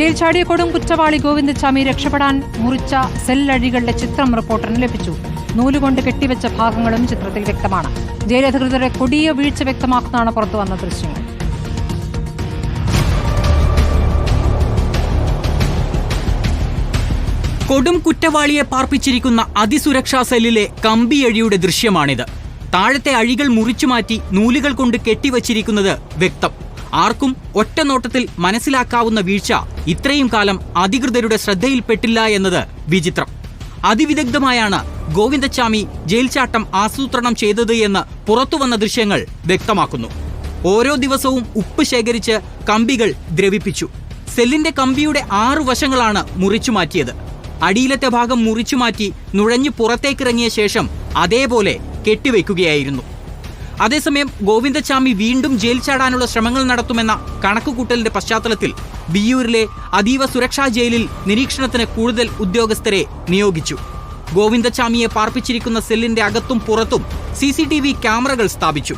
Jail ചാടിയ കൊടും കുറ്റവാളി ഗോവിന്ദച്ചാമി രക്ഷപ്പെടാൻ മുറിച്ച സെല്ലഴികളുടെ ചിത്രം റിപ്പോർട്ടറിന് ലഭിച്ചു. നൂലുകൊണ്ട് കെട്ടിവെച്ച ഭാഗങ്ങളും ചിത്രത്തിൽ വ്യക്തമാണ്. ജയിലധികൃതരുടെ കൊടിയ വീഴ്ച വ്യക്തമാക്കുന്നതാണ് പുറത്തുവന്ന ദൃശ്യങ്ങൾ. കൊടും കുറ്റവാളിയെ പാർപ്പിച്ചിരിക്കുന്ന അതിസുരക്ഷാ സെല്ലിലെ കമ്പിയഴിയുടെ ദൃശ്യമാണിത്. താഴത്തെ അഴികൾ മുറിച്ചുമാറ്റി നൂലുകൾ കൊണ്ട് കെട്ടിവച്ചിരിക്കുന്നത് വ്യക്തം. ആർക്കും ഒറ്റ നോട്ടത്തിൽ മനസ്സിലാക്കാവുന്ന വീഴ്ച ഇത്രയും കാലം അധികൃതരുടെ ശ്രദ്ധയിൽപ്പെട്ടില്ല എന്നത് വിചിത്രം. അതിവിദഗ്ധമായാണ് ഗോവിന്ദച്ചാമി ജയിൽചാട്ടം ആസൂത്രണം ചെയ്തത് എന്ന് പുറത്തുവന്ന ദൃശ്യങ്ങൾ വ്യക്തമാക്കുന്നു. ഓരോ ദിവസവും ഉപ്പ് ശേഖരിച്ച് കമ്പികൾ ദ്രവിപ്പിച്ചു. സെല്ലിന്റെ കമ്പിയുടെ ആറു വശങ്ങളാണ് മുറിച്ചു മാറ്റിയത്. അടിയിലത്തെ ഭാഗം മുറിച്ചു മാറ്റി നുഴഞ്ഞു പുറത്തേക്കിറങ്ങിയ ശേഷം അതേപോലെ കെട്ടിവെക്കുകയായിരുന്നു. അതേസമയം ഗോവിന്ദച്ചാമി വീണ്ടും ജയിൽ ചാടാനുള്ള ശ്രമങ്ങൾ നടത്തുമെന്ന കണക്കുകൂട്ടലിന്റെ പശ്ചാത്തലത്തിൽ ബിയൂരിലെ അതീവ സുരക്ഷാ ജയിലിൽ നിരീക്ഷണത്തിന് കൂടുതൽ ഉദ്യോഗസ്ഥരെ നിയോഗിച്ചു. ഗോവിന്ദച്ചാമിയെ പാർപ്പിച്ചിരിക്കുന്ന സെല്ലിന്റെ അകത്തും പുറത്തും സി സി ടി വി ക്യാമറകൾ സ്ഥാപിച്ചു.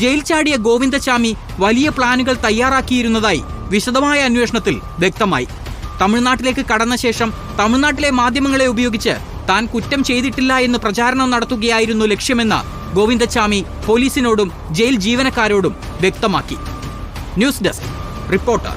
ജയിൽ ചാടിയ ഗോവിന്ദച്ചാമി വലിയ പ്ലാനുകൾ തയ്യാറാക്കിയിരുന്നതായി വിശദമായ അന്വേഷണത്തിൽ വ്യക്തമായി. തമിഴ്നാട്ടിലേക്ക് കടന്ന ശേഷം തമിഴ്നാട്ടിലെ മാധ്യമങ്ങളെ ഉപയോഗിച്ച് താൻ കുറ്റം ചെയ്തിട്ടില്ല എന്ന് പ്രചാരണം നടത്തുകയായിരുന്നു ലക്ഷ്യമെന്ന് ഗോവിന്ദച്ചാമി പോലീസിനോടും ജയിൽ ജീവനക്കാരോടും വ്യക്തമാക്കി. News desk reporter.